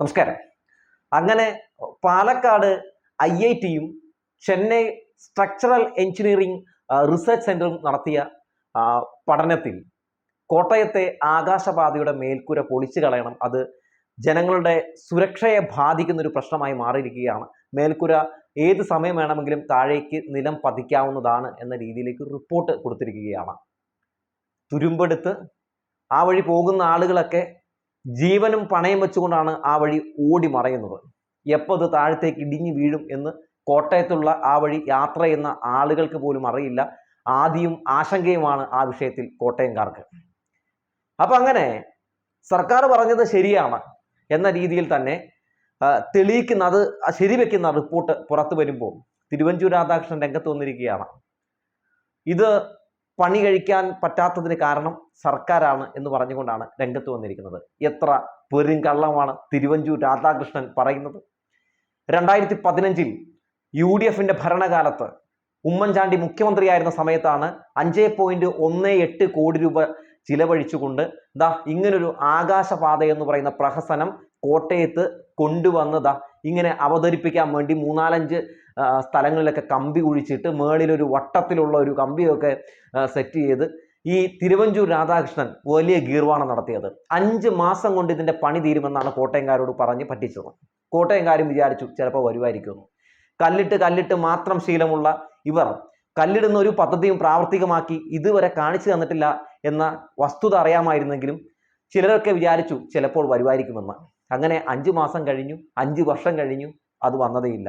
നമസ്കാരം. അങ്ങനെ Palakkad I I ടിയും ചെന്നൈ സ്ട്രക്ചറൽ എഞ്ചിനീയറിംഗ് റിസർച്ച് സെന്ററും നടത്തിയ പഠനത്തിൽ കോട്ടയത്തെ ആകാശപാതയുടെ മേൽക്കൂര പൊളിച്ചു കളയണം. അത് ജനങ്ങളുടെ സുരക്ഷയെ ബാധിക്കുന്ന ഒരു പ്രശ്നമായി മാറിയിരിക്കുകയാണ്. മേൽക്കൂര ഏത് സമയം വേണമെങ്കിലും താഴേക്ക് നിലം പതിക്കാവുന്നതാണ് എന്ന രീതിയിലേക്ക് റിപ്പോർട്ട് കൊടുത്തിരിക്കുകയാണ്. തുരുമ്പെടുത്ത് ആ വഴി പോകുന്ന ആളുകളൊക്കെ ജീവനും പണയം വെച്ചുകൊണ്ടാണ് ആ വഴി ഓടി മറയുന്നത്. എപ്പോൾ അത് താഴത്തേക്ക് ഇടിഞ്ഞു വീഴും എന്ന് കോട്ടയത്തുള്ള ആ വഴി യാത്ര ചെയ്യുന്ന ആളുകൾക്ക് പോലും അറിയില്ല. ആദ്യം ആശങ്കയുമാണ് ആ വിഷയത്തിൽ കോട്ടയംകാർക്ക്. അപ്പം അങ്ങനെ സർക്കാർ പറഞ്ഞത് ശരിയാണ് എന്ന രീതിയിൽ തന്നെ തെളിയിക്കുന്ന അത് ശരിവെക്കുന്ന റിപ്പോർട്ട് പുറത്തു വരുമ്പോൾ തിരുവഞ്ചൂർ രാധാകൃഷ്ണൻ രംഗത്ത് വന്നിരിക്കുകയാണ്. ഇത് പണി കഴിക്കാൻ പറ്റാത്തതിന് കാരണം സർക്കാരാണ് എന്ന് പറഞ്ഞുകൊണ്ടാണ് രംഗത്ത് വന്നിരിക്കുന്നത്. എത്ര പെരുങ്കള്ളമാണ് തിരുവഞ്ചൂർ രാധാകൃഷ്ണൻ പറയുന്നത്. രണ്ടായിരത്തി പതിനഞ്ചിൽ യു ഡി എഫിന്റെ ഭരണകാലത്ത് ഉമ്മൻചാണ്ടി മുഖ്യമന്ത്രിയായിരുന്ന സമയത്താണ് അഞ്ച് പോയിന്റ് ഒന്ന് എട്ട് കോടി രൂപ ചിലവഴിച്ചുകൊണ്ട് ദാ ഇങ്ങനൊരു ആകാശപാത എന്ന് പറയുന്ന പ്രഹസനം കോട്ടയത്ത് കൊണ്ടുവന്നതാ ഇങ്ങനെ അവതരിപ്പിക്കാൻ വേണ്ടി മൂന്നാലഞ്ച് സ്ഥലങ്ങളിലൊക്കെ കമ്പി കുഴിച്ചിട്ട് മേളിലൊരു വട്ടത്തിലുള്ള ഒരു കമ്പിയൊക്കെ സെറ്റ് ചെയ്ത് ഈ തിരുവഞ്ചൂർ രാധാകൃഷ്ണൻ വലിയ ഗീർവാണം നടത്തിയത്. അഞ്ച് മാസം കൊണ്ട് ഇതിന്റെ പണി തീരുമെന്നാണ് കോട്ടയംകാരോട് പറഞ്ഞ് പറ്റിച്ചത്. കോട്ടയംകാരും വിചാരിച്ചു ചിലപ്പോൾ വരുമായിരിക്കുമെന്ന് കല്ലിട്ട് കല്ലിട്ട് മാത്രം ശീലമുള്ള ഇവർ കല്ലിടുന്ന ഒരു പദ്ധതിയും പ്രാവർത്തികമാക്കി ഇതുവരെ കാണിച്ചു തന്നിട്ടില്ല എന്ന വസ്തുത അറിയാമായിരുന്നെങ്കിലും ചിലരൊക്കെ വിചാരിച്ചു ചിലപ്പോൾ വരുമായിരിക്കുമെന്ന്. അങ്ങനെ അഞ്ച് മാസം കഴിഞ്ഞു അഞ്ച് വർഷം കഴിഞ്ഞു അത് വന്നതേയില്ല.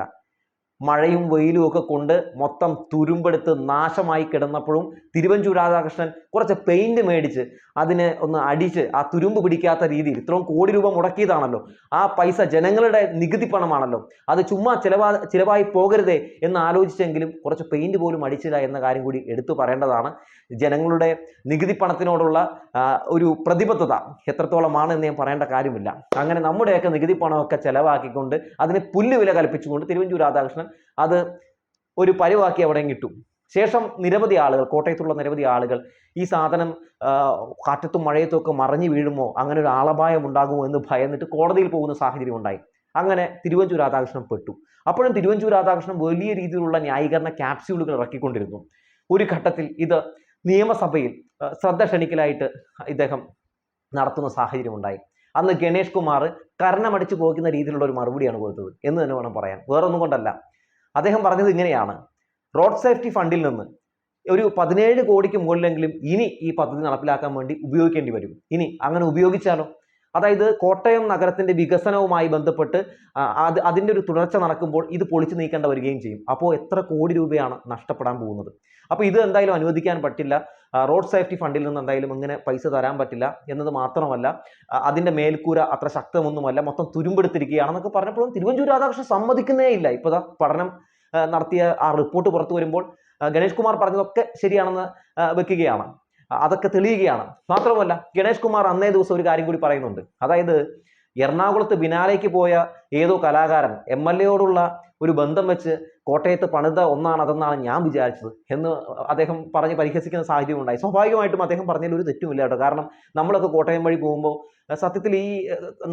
മഴയും വെയിലും ഒക്കെ കൊണ്ട് മൊത്തം തുരുമ്പെടുത്ത് നാശമായി കിടന്നപ്പോഴും തിരുവഞ്ചൂർ രാധാകൃഷ്ണൻ കുറച്ച് പെയിന്റ് മേടിച്ച് അതിനെ ഒന്ന് അടിച്ച് ആ തുരുമ്പ് പിടിക്കാത്ത രീതിയിൽ ഇത്രയും കോടി രൂപ മുടക്കിയതാണല്ലോ. ആ പൈസ ജനങ്ങളുടെ നികുതി പണമാണല്ലോ. അത് ചുമ്മാ ചിലവാ ചിലവായി പോകരുതേ എന്ന് ആലോചിച്ചെങ്കിലും കുറച്ച് പെയിന്റ് പോലും അടിച്ചില്ല എന്ന കാര്യം കൂടി എടുത്തു പറയേണ്ടതാണ്. ജനങ്ങളുടെ നികുതി പണത്തിനോടുള്ള ഒരു പ്രതിബദ്ധത എത്രത്തോളമാണ് എന്ന് ഞാൻ പറയേണ്ട കാര്യമില്ല. അങ്ങനെ നമ്മുടെയൊക്കെ നികുതി പണമൊക്കെ ചെലവാക്കിക്കൊണ്ട് അതിന് പുല്ലുവില കൽപ്പിച്ചുകൊണ്ട് തിരുവഞ്ചൂർ രാധാകൃഷ്ണൻ അത് ഒരു പരിവാക്കി അവിടെ കിട്ടും. ശേഷം നിരവധി ആളുകൾ കോട്ടയത്തുള്ള നിരവധി ആളുകൾ ഈ സാധനം കാറ്റത്തും മഴയത്തും ഒക്കെ മറിഞ്ഞു വീഴുമോ അങ്ങനെ ഒരു ആളപായം ഉണ്ടാകുമോ എന്ന് ഭയന്നിട്ട് കോടതിയിൽ പോകുന്ന സാഹചര്യം ഉണ്ടായി. അങ്ങനെ തിരുവഞ്ചൂർ രാധാകൃഷ്ണൻ പെട്ടു. അപ്പോഴും തിരുവഞ്ചൂർ രാധാകൃഷ്ണൻ വലിയ രീതിയിലുള്ള ന്യായീകരണ ക്യാപ്സ്യൂളുകൾ ഇറക്കിക്കൊണ്ടിരുന്നു. ഒരു ഘട്ടത്തിൽ ഇത് നിയമസഭയിൽ ശ്രദ്ധ ക്ഷണിക്കലായിട്ട് ഇദ്ദേഹം നടത്തുന്ന സാഹചര്യം ഉണ്ടായി. അന്ന് ഗണേഷ് കുമാർ കരണമടിച്ചു പോകുന്ന രീതിയിലുള്ള ഒരു മറുപടിയാണ് കൊടുത്തത് എന്ന് തന്നെ വേണം പറയാൻ. വേറൊന്നും കൊണ്ടല്ല. അദ്ദേഹം പറഞ്ഞത് ഇങ്ങനെയാണ്. റോഡ് സേഫ്റ്റി ഫണ്ടിൽ നിന്ന് ഒരു പതിനേഴ് കോടിക്ക് മുകളിലെങ്കിലും ഇനി ഈ പദ്ധതി നടപ്പിലാക്കാൻ വേണ്ടി ഉപയോഗിക്കേണ്ടി വരും. ഇനി അങ്ങനെ ഉപയോഗിച്ചാലോ? അതായത് കോട്ടയം നഗരത്തിന്റെ വികസനവുമായി ബന്ധപ്പെട്ട് അത് അതിന്റെ ഒരു തുടർച്ച നടക്കുമ്പോൾ ഇത് പൊളിച്ചു നീക്കേണ്ട വരികയും ചെയ്യും. അപ്പോൾ എത്ര കോടി രൂപയാണ് നഷ്ടപ്പെടാൻ പോകുന്നത്? അപ്പോൾ ഇത് എന്തായാലും അനുവദിക്കാൻ പറ്റില്ല. റോഡ് സേഫ്റ്റി ഫണ്ടിൽ നിന്ന് എന്തായാലും ഇങ്ങനെ പൈസ തരാൻ പറ്റില്ല എന്നത് മാത്രമല്ല അതിന്റെ മേൽക്കൂര അത്ര ശക്തമൊന്നുമല്ല. മൊത്തം തുരുമ്പെടുത്തിരിക്കുകയാണെന്നൊക്കെ പറഞ്ഞപ്പോഴും തിരുവഞ്ചൂർ രാധാകൃഷ്ണൻ സമ്മതിക്കുന്നേ ഇല്ല. ഇപ്പോൾ പഠനം നടത്തിയ ആ റിപ്പോർട്ട് പുറത്തു വരുമ്പോൾ ഗണേഷ് കുമാർ പറഞ്ഞതൊക്കെ ശരിയാണെന്ന് വെക്കുകയാണ്. അതൊക്കെ തെളിയുകയാണ്. മാത്രമല്ല ഗണേഷ് കുമാർ അന്നേ ദിവസം ഒരു കാര്യം കൂടി പറയുന്നുണ്ട്. അതായത് എറണാകുളത്ത് ബിനാലേക്ക് പോയ ഏതോ കലാകാരൻ എം എൽ എയോടുള്ള ഒരു ബന്ധം വെച്ച് കോട്ടയത്ത് പണിത ഒന്നാണ് അതെന്നാണ് ഞാൻ വിചാരിച്ചത് എന്ന് അദ്ദേഹം പറഞ്ഞ് പരിഹസിക്കുന്ന സാഹചര്യം ഉണ്ടായി. സ്വാഭാവികമായിട്ടും അദ്ദേഹം പറഞ്ഞതിൽ ഒരു തെറ്റുമില്ല കേട്ടോ. കാരണം നമ്മളൊക്കെ കോട്ടയം വഴി പോകുമ്പോൾ സത്യത്തിൽ ഈ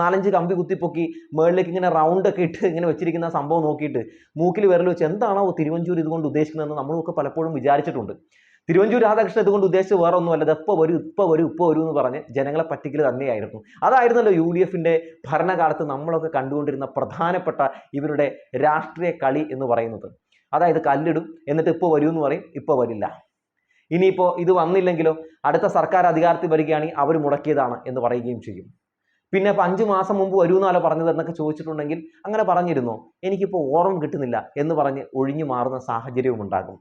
നാലഞ്ച് കമ്പി കുത്തിപ്പൊക്കി മേളിലേക്ക് ഇങ്ങനെ റൗണ്ട് ഒക്കെ ഇട്ട് ഇങ്ങനെ വെച്ചിരിക്കുന്ന സംഭവം നോക്കിയിട്ട് മൂക്കിൽ വിരൽ വെച്ച് എന്താണോ തിരുവഞ്ചൂർ ഇതുകൊണ്ട് ഉദ്ദേശിക്കുന്നതെന്ന് നമ്മളൊക്കെ പലപ്പോഴും വിചാരിച്ചിട്ടുണ്ട്. തിരുവഞ്ചൂർ രാധാകൃഷ്ണൻ ഇതുകൊണ്ട് ഉദ്ദേശിച്ച് വേറെ ഒന്നുമല്ല ഇത് എപ്പോൾ വരും ഇപ്പോൾ വരും ഇപ്പോൾ വരും എന്ന് പറഞ്ഞ് ജനങ്ങളെ പറ്റിക്കൽ തന്നെയായിരുന്നു. അതായിരുന്നല്ലോ യു ഡി എഫിന്റെ ഭരണകാലത്ത് നമ്മളൊക്കെ കണ്ടുകൊണ്ടിരുന്ന പ്രധാനപ്പെട്ട ഇവരുടെ രാഷ്ട്രീയ കളി എന്ന് പറയുന്നത്. അതായത് കല്ലിടും എന്നിട്ട് ഇപ്പോൾ വരും എന്ന് പറയും ഇപ്പോൾ വരില്ല. ഇനിയിപ്പോൾ ഇത് വന്നില്ലെങ്കിലോ അടുത്ത സർക്കാർ അധികാരത്തിൽ വരികയാണെങ്കിൽ അവർ മുടക്കിയതാണ് എന്ന് പറയുകയും ചെയ്യും. പിന്നെ ഇപ്പം അഞ്ച് മാസം മുമ്പ് വരുമെന്നാലോ പറഞ്ഞത് എന്നൊക്കെ ചോദിച്ചിട്ടുണ്ടെങ്കിൽ അങ്ങനെ പറഞ്ഞിരുന്നോ? എനിക്കിപ്പോൾ ഓർമ്മ കിട്ടുന്നില്ല എന്ന് പറഞ്ഞ് ഒഴിഞ്ഞു മാറുന്ന സാഹചര്യവും ഉണ്ടാകും.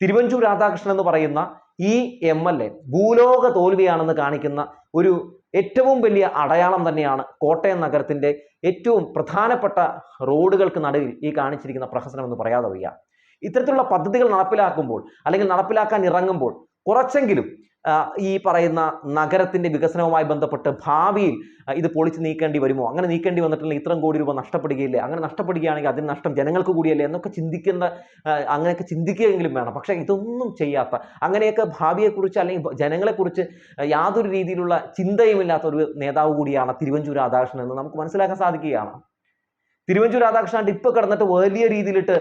തിരുവഞ്ചൂർ രാധാകൃഷ്ണൻ എന്ന് പറയുന്ന ഈ എം എൽ എ ഭൂലോക തോൽവിയാണെന്ന് കാണിക്കുന്ന ഒരു ഏറ്റവും വലിയ അടയാളം തന്നെയാണ് കോട്ടയം നഗരത്തിന്റെ ഏറ്റവും പ്രധാനപ്പെട്ട റോഡുകൾക്ക് നടുവിൽ ഈ കാണിച്ചിരിക്കുന്ന പ്രഹസനം എന്ന് പറയാതെ വയ്യ. ഇത്തരത്തിലുള്ള പദ്ധതികൾ നടപ്പിലാക്കുമ്പോൾ അല്ലെങ്കിൽ നടപ്പിലാക്കാൻ ഇറങ്ങുമ്പോൾ കുറച്ചെങ്കിലും ഈ പറയുന്ന നഗരത്തിന്റെ വികസനവുമായി ബന്ധപ്പെട്ട് ഭാവിയിൽ ഇത് പൊളിച്ച് നീക്കേണ്ടി വരുമോ? അങ്ങനെ നീക്കേണ്ടി വന്നിട്ടുണ്ടെങ്കിൽ ഇത്രയും കോടി രൂപ നഷ്ടപ്പെടുകയില്ലേ? അങ്ങനെ നഷ്ടപ്പെടുകയാണെങ്കിൽ അതിന് നഷ്ടം ജനങ്ങൾക്ക് കൂടിയല്ലേ എന്നൊക്കെ ചിന്തിക്കുന്ന അങ്ങനെയൊക്കെ ചിന്തിക്കുകയെങ്കിലും വേണം. പക്ഷേ ഇതൊന്നും ചെയ്യാത്ത അങ്ങനെയൊക്കെ ഭാവിയെക്കുറിച്ച് അല്ലെങ്കിൽ ജനങ്ങളെക്കുറിച്ച് യാതൊരു രീതിയിലുള്ള ചിന്തയുമില്ലാത്ത ഒരു നേതാവ് കൂടിയാണ് തിരുവഞ്ചൂർ രാധാകൃഷ്ണൻ എന്ന് നമുക്ക് മനസ്സിലാക്കാൻ സാധിക്കുകയാണ്. തിരുവഞ്ചൂർ രാധാകൃഷ്ണൻ ഇപ്പൊ കിടന്നിട്ട് വലിയ രീതിയിലിട്ട്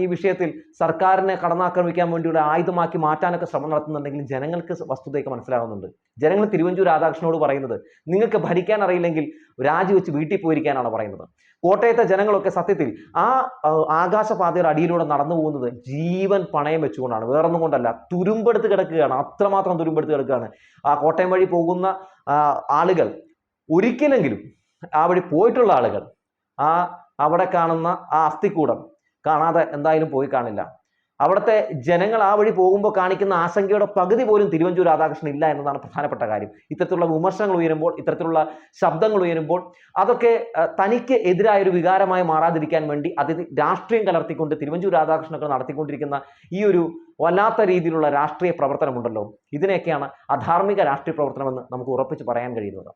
ഈ വിഷയത്തിൽ സർക്കാരിനെ കടന്നാക്രമിക്കാൻ വേണ്ടിയുള്ള ആയുധമാക്കി മാറ്റാനൊക്കെ ശ്രമം നടത്തുന്നുണ്ടെങ്കിലും ജനങ്ങൾക്ക് വസ്തുതയൊക്കെ മനസ്സിലാവുന്നുണ്ട്. ജനങ്ങൾ തിരുവഞ്ചൂർ രാധാകൃഷ്ണനോട് പറയുന്നത് നിങ്ങൾക്ക് ഭരിക്കാൻ അറിയില്ലെങ്കിൽ രാജിവെച്ച് വീട്ടിൽ പോയിരിക്കാനാണ് പറയുന്നത്. കോട്ടയത്തെ ജനങ്ങളൊക്കെ സത്യത്തിൽ ആ ആകാശപാതയുടെ അടിയിലൂടെ നടന്നു പോകുന്നത് ജീവൻ പണയം വെച്ചുകൊണ്ടാണ്. വേറൊന്നും കൊണ്ടല്ല തുരുമ്പെടുത്ത് കിടക്കുകയാണ്. അത്രമാത്രം തുരുമ്പെടുത്ത് കിടക്കുകയാണ്. ആ കോട്ടയം വഴി പോകുന്ന ആളുകൾ ഒരിക്കലെങ്കിലും ആ വഴി പോയിട്ടുള്ള ആളുകൾ ആ അവിടെ കാണുന്ന ആ അസ്ഥിക്കൂടം. കാണാതെ എന്തായാലും പോയി കാണില്ല. അവിടുത്തെ ജനങ്ങൾ ആ വഴി പോകുമ്പോൾ കാണിക്കുന്ന ആശങ്കയുടെ പകുതി പോലും തിരുവഞ്ചൂർ രാധാകൃഷ്ണൻ ഇല്ല എന്നതാണ് പ്രധാനപ്പെട്ട കാര്യം. ഇത്തരത്തിലുള്ള വിമർശനങ്ങൾ ഉയരുമ്പോൾ ഇത്തരത്തിലുള്ള ശബ്ദങ്ങൾ ഉയരുമ്പോൾ അതൊക്കെ തനിക്ക് എതിരായ ഒരു വികാരമായി മാറാതിരിക്കാൻ വേണ്ടി അതി രാഷ്ട്രീയം കലർത്തിക്കൊണ്ട് തിരുവഞ്ചൂർ രാധാകൃഷ്ണനൊക്കെ നടത്തിക്കൊണ്ടിരിക്കുന്ന ഈ ഒരു വല്ലാത്ത രീതിയിലുള്ള രാഷ്ട്രീയ പ്രവർത്തനമുണ്ടല്ലോ. ഇതിനെയൊക്കെയാണ് അധാർമിക രാഷ്ട്രീയ പ്രവർത്തനമെന്ന് നമുക്ക് ഉറപ്പിച്ച് പറയാൻ കഴിയുന്നത്.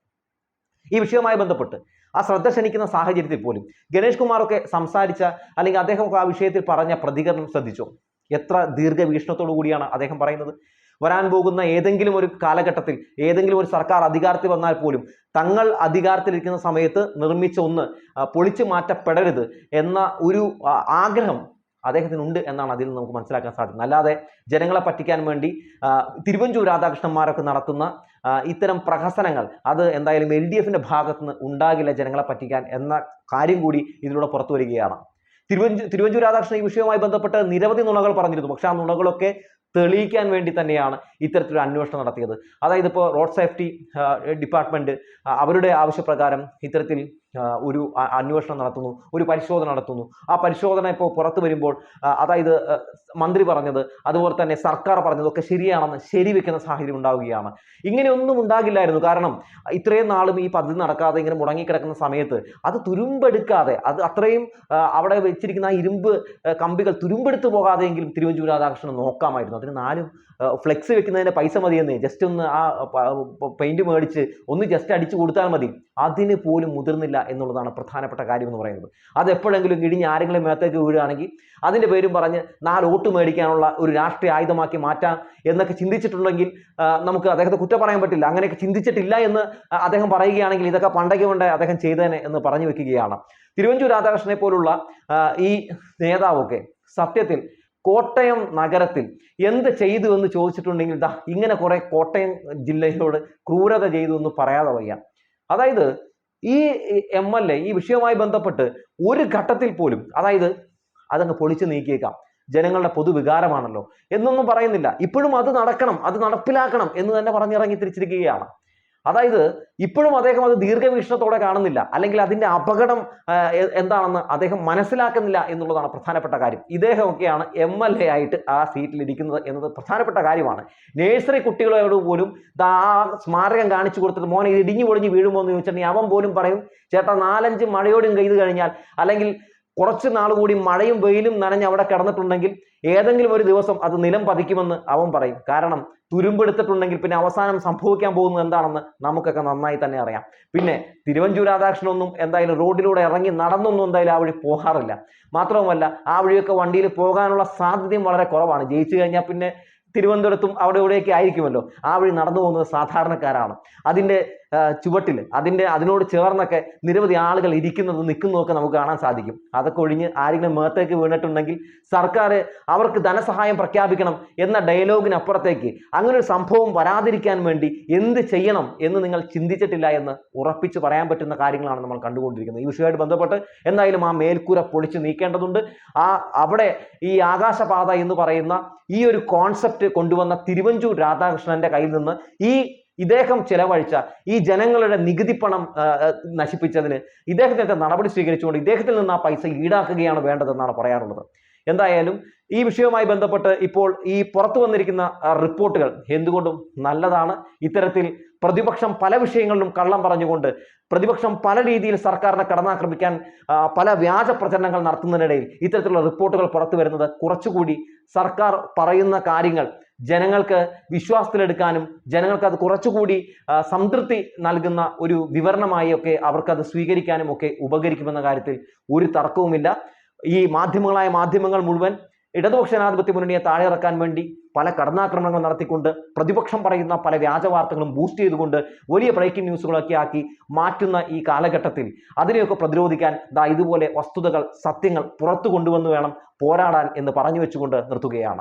ഈ വിഷയവുമായി ബന്ധപ്പെട്ട് ആ ശ്രദ്ധ ക്ഷണിക്കുന്ന സാഹചര്യത്തിൽ പോലും. ഗണേഷ് കുമാറൊക്കെ സംസാരിച്ച അല്ലെങ്കിൽ അദ്ദേഹം ആ വിഷയത്തിൽ പറഞ്ഞ പ്രതികരണം ശ്രദ്ധിച്ചോ. എത്ര ദീർഘവീക്ഷണത്തോടു കൂടിയാണ് അദ്ദേഹം പറയുന്നത്. വരാൻ പോകുന്ന ഏതെങ്കിലും ഒരു കാലഘട്ടത്തിൽ ഏതെങ്കിലും ഒരു സർക്കാർ അധികാരത്തിൽ വന്നാൽ പോലും തങ്ങൾ അധികാരത്തിലിരിക്കുന്ന സമയത്ത് നിർമ്മിച്ച ഒന്ന് പൊളിച്ചു മാറ്റപ്പെടരുത് എന്ന ഒരു ആഗ്രഹം അദ്ദേഹത്തിനുണ്ട് എന്നാണ് അതിൽ നിന്ന് നമുക്ക് മനസ്സിലാക്കാൻ സാധിക്കുന്നത്. അല്ലാതെ ജനങ്ങളെ പറ്റിക്കാൻ വേണ്ടി തിരുവഞ്ചൂർ രാധാകൃഷ്ണന്മാരൊക്കെ നടത്തുന്ന ഇത്തരം പ്രഹസനങ്ങൾ അത് എന്തായാലും എൽ ഡി എഫിന്റെ ഭാഗത്ത് നിന്ന് ഉണ്ടാകില്ല ജനങ്ങളെ പറ്റിക്കാൻ എന്ന കാര്യം കൂടി ഇതിലൂടെ പുറത്തു വരികയാണ്. തിരുവഞ്ചൂ തിരുവഞ്ചൂർ രാധാകൃഷ്ണൻ ഈ വിഷയവുമായി ബന്ധപ്പെട്ട് നിരവധി നുണകൾ പറഞ്ഞിരുന്നു. പക്ഷെ ആ നുണകളൊക്കെ തെളിയിക്കാൻ വേണ്ടി തന്നെയാണ് ഇത്തരത്തിലൊരു അന്വേഷണം നടത്തിയത്. അതായത് ഇപ്പോൾ റോഡ് സേഫ്റ്റി ഡിപ്പാർട്ട്മെന്റ് ആ, അവരുടെ ആവശ്യപ്രകാരം ഇത്തരത്തിൽ ഒരു അന്വേഷണം നടത്തുന്നു ഒരു പരിശോധന നടത്തുന്നു. ആ പരിശോധന ഇപ്പോൾ പുറത്തു വരുമ്പോൾ അതായത് മന്ത്രി പറഞ്ഞത് അതുപോലെ തന്നെ സർക്കാർ പറഞ്ഞതൊക്കെ ശരിയാണെന്ന് ശരിവെക്കുന്ന സാഹചര്യം ഉണ്ടാവുകയാണ്. ഇങ്ങനെയൊന്നും ഉണ്ടാകില്ലായിരുന്നു. കാരണം ഇത്രയും നാളും ഈ പദ്ധതി നടക്കാതെ ഇങ്ങനെ മുടങ്ങിക്കിടക്കുന്ന സമയത്ത് അത് തുരുമ്പെടുക്കാതെ അത് അത്രയും അവിടെ വെച്ചിരിക്കുന്ന ആ ഇരുമ്പ് കമ്പികൾ തുരുമ്പെടുത്ത് പോകാതെയെങ്കിലും തിരുവഞ്ചൂർ രാധാകൃഷ്ണൻ നോക്കാമായിരുന്നു. അതിന് നാലും ഫ്ലെക്സ് വെക്കുന്നതിന് പൈസ മതിയെന്ന് ജസ്റ്റ് ഒന്ന് ആ പെയിന്റ് മേടിച്ച് ഒന്ന് ജസ്റ്റ് അടിച്ചു കൊടുത്താൽ മതി. അതിന് പോലും മുതിർന്നില്ല എന്നുള്ളതാണ് പ്രധാനപ്പെട്ട കാര്യം എന്ന് പറയുന്നത്. അത് എപ്പോഴെങ്കിലും ഇടിഞ്ഞ് ആരെങ്കിലും മേത്തേക്ക് വീഴുകയാണെങ്കിൽ അതിന്റെ പേരും പറഞ്ഞ് നാല് വോട്ട് മേടിക്കാനുള്ള ഒരു രാഷ്ട്രീയ ആയുധമാക്കി മാറ്റാം എന്നൊക്കെ ചിന്തിച്ചിട്ടുണ്ടെങ്കിൽ നമുക്ക് അദ്ദേഹത്തെ കുറ്റം പറയാൻ പറ്റില്ല. അങ്ങനെയൊക്കെ ചിന്തിച്ചിട്ടില്ല എന്ന് അദ്ദേഹം പറയുകയാണെങ്കിൽ ഇതൊക്കെ പണ്ടൊക്കെ കൊണ്ട് അദ്ദേഹം ചെയ്തേനെ എന്ന് പറഞ്ഞു വെക്കുകയാണ്. തിരുവഞ്ചൂർ രാധാകൃഷ്ണനെ പോലുള്ള ഈ നേതാവൊക്കെ സത്യത്തിൽ കോട്ടയം നഗരത്തിൽ എന്ത് ചെയ്തു എന്ന് ചോദിച്ചിട്ടുണ്ടെങ്കിൽ ദാ ഇങ്ങനെ കുറെ കോട്ടയം ജില്ലയോട് ക്രൂരത ചെയ്തു എന്ന് പറയാതെ വയ്യ. അതായത് ഈ എം എൽ എ ഈ വിഷയവുമായി ബന്ധപ്പെട്ട് ഒരു ഘട്ടത്തിൽ പോലും അതായത് അതങ്ങ് പൊളിച്ചു നീക്കിയേക്കാം. ജനങ്ങളുടെ പൊതുവികാരമാണല്ലോ. എന്നൊന്നും പറയുന്നില്ല. ഇപ്പോഴും അത് നടക്കണം അത് നടപ്പിലാക്കണം എന്ന് തന്നെ പറഞ്ഞിറങ്ങി തിരിച്ചിരിക്കുകയാണ്. അതായത് ഇപ്പോഴും അദ്ദേഹം അത് ദീർഘവീക്ഷണത്തോടെ കാണുന്നില്ല. അല്ലെങ്കിൽ അതിന്റെ അപകടം എന്താണെന്ന് അദ്ദേഹം മനസ്സിലാക്കുന്നില്ല എന്നുള്ളതാണ് പ്രധാനപ്പെട്ട കാര്യം. ഇദ്ദേഹമൊക്കെയാണ് എം എൽ എ ആയിട്ട് ആ സീറ്റിൽ ഇരിക്കുന്നത് എന്നത് പ്രധാനപ്പെട്ട കാര്യമാണ്. നേഴ്സറി കുട്ടികളോട് പോലും ആ സ്മാരകം കാണിച്ചു കൊടുത്തിട്ട് മോനെ ഇത് ഇടിഞ്ഞു പൊളിഞ്ഞ് വീഴുമോ എന്ന് ചോദിച്ചിട്ടുണ്ടെങ്കിൽ അവൻ പോലും പറയും ചേട്ടാ നാലഞ്ച് മഴയോടും കഴിഞ്ഞാൽ അല്ലെങ്കിൽ കുറച്ച് നാൾ കൂടി മഴയും വെയിലും നനഞ്ഞ് അവിടെ കിടന്നിട്ടുണ്ടെങ്കിൽ ഏതെങ്കിലും ഒരു ദിവസം അത് നിലം പതിക്കുമെന്ന് അവൻ പറയും. കാരണം തുരുമ്പെടുത്തിട്ടുണ്ടെങ്കിൽ പിന്നെ അവസാനം സംഭവിക്കാൻ പോകുന്നത് എന്താണെന്ന് നമുക്കൊക്കെ നന്നായി തന്നെ അറിയാം. പിന്നെ തിരുവഞ്ചൂർ രാധാകൃഷ്ണനൊന്നും എന്തായാലും റോഡിലൂടെ ഇറങ്ങി നടന്നൊന്നും എന്തായാലും ആ വഴി പോകാറില്ല. മാത്രവുമല്ല ആ വഴിയൊക്കെ വണ്ടിയിൽ പോകാനുള്ള സാധ്യതയും വളരെ കുറവാണ്. ജയിച്ചു കഴിഞ്ഞാൽ പിന്നെ തിരുവനന്തപുരത്തും അവിടെ ഇവിടെയൊക്കെ ആയിരിക്കുമല്ലോ. ആ വഴി നടന്നു പോകുന്നത് സാധാരണക്കാരാണ്. അതിന്റെ ചുവട്ടിൽ അതിന്റെ അതിനോട് ചേർന്നൊക്കെ നിരവധി ആളുകൾ ഇരിക്കുന്നതും നിൽക്കുന്നതൊക്കെ നമുക്ക് കാണാൻ സാധിക്കും. അതൊക്കെ ഒഴിഞ്ഞ് ആരെങ്കിലും മേത്തേക്ക് വീണിട്ടുണ്ടെങ്കിൽ സർക്കാർ അവർക്ക് ധനസഹായം പ്രഖ്യാപിക്കണം എന്ന ഡയലോഗിനപ്പുറത്തേക്ക് അങ്ങനെ ഒരു സംഭവം വരാതിരിക്കാൻ വേണ്ടി എന്ത് ചെയ്യണം എന്ന് നിങ്ങൾ ചിന്തിച്ചിട്ടില്ല എന്ന് ഉറപ്പിച്ച് പറയാൻ പറ്റുന്ന കാര്യങ്ങളാണ് നമ്മൾ കണ്ടുകൊണ്ടിരിക്കുന്നത്. ഈ വിഷയമായിട്ട് ബന്ധപ്പെട്ട് എന്തായാലും ആ മേൽക്കൂര പൊളിച്ച് നീക്കേണ്ടതുണ്ട്. ആ അവിടെ ഈ ആകാശപാത എന്ന് പറയുന്ന ഈ ഒരു കോൺസെപ്റ്റ് കൊണ്ടുവന്ന തിരുവഞ്ചൂർ രാധാകൃഷ്ണന്റെ കയ്യിൽ നിന്ന് ഈ ഇദ്ദേഹം ചെലവഴിച്ച ഈ ജനങ്ങളുടെ നികുതി പണം നശിപ്പിച്ചതിന് ഇദ്ദേഹത്തിന്റെ നടപടി സ്വീകരിച്ചുകൊണ്ട് ഇദ്ദേഹത്തിൽ നിന്ന് ആ പൈസ ഈടാക്കുകയാണ് വേണ്ടതെന്നാണ് പറയാറുള്ളത്. എന്തായാലും ഈ വിഷയവുമായി ബന്ധപ്പെട്ട് ഇപ്പോൾ ഈ പുറത്തു വന്നിരിക്കുന്ന റിപ്പോർട്ടുകൾ എന്തുകൊണ്ടും നല്ലതാണ്. ഇത്തരത്തിൽ പ്രതിപക്ഷം പല വിഷയങ്ങളിലും കള്ളം പറഞ്ഞുകൊണ്ട് പ്രതിപക്ഷം പല രീതിയിൽ സർക്കാരിനെ കടന്നാക്രമിക്കാൻ പല വ്യാജ പ്രചരണങ്ങൾ നടത്തുന്നതിനിടയിൽ ഇത്തരത്തിലുള്ള റിപ്പോർട്ടുകൾ പുറത്തു വരുന്നത് കുറച്ചുകൂടി സർക്കാർ പറയുന്ന കാര്യങ്ങൾ ജനങ്ങൾക്ക് വിശ്വാസത്തിലെടുക്കാനും ജനങ്ങൾക്ക് അത് കുറച്ചുകൂടി സംതൃപ്തി നൽകുന്ന ഒരു വിവരണമായി ഒക്കെ അവർക്കത് സ്വീകരിക്കാനും ഒക്കെ ഉപകരിക്കുമെന്ന കാര്യത്തിൽ ഒരു തർക്കവുമില്ല. ഈ മാധ്യമങ്ങളായ മാധ്യമങ്ങൾ മുഴുവൻ ഇടതുപക്ഷ ജനാധിപത്യ മുന്നണിയെ താഴെ ഇറക്കാൻ വേണ്ടി പല കടന്നാക്രമണങ്ങൾ നടത്തിക്കൊണ്ട് പ്രതിപക്ഷം പറയുന്ന പല വ്യാജ വാർത്തകളും ബൂസ്റ്റ് ചെയ്തുകൊണ്ട് വലിയ ബ്രേക്കിംഗ് ന്യൂസുകളൊക്കെ ആക്കി മാറ്റുന്ന ഈ കാലഘട്ടത്തിൽ അതിനെയൊക്കെ പ്രതിരോധിക്കാൻ ദാ ഇതുപോലെ വസ്തുതകൾ സത്യങ്ങൾ പുറത്തു കൊണ്ടുവന്നു വേണം പോരാടാൻ എന്ന് പറഞ്ഞു വെച്ചുകൊണ്ട് നിർത്തുകയാണ്.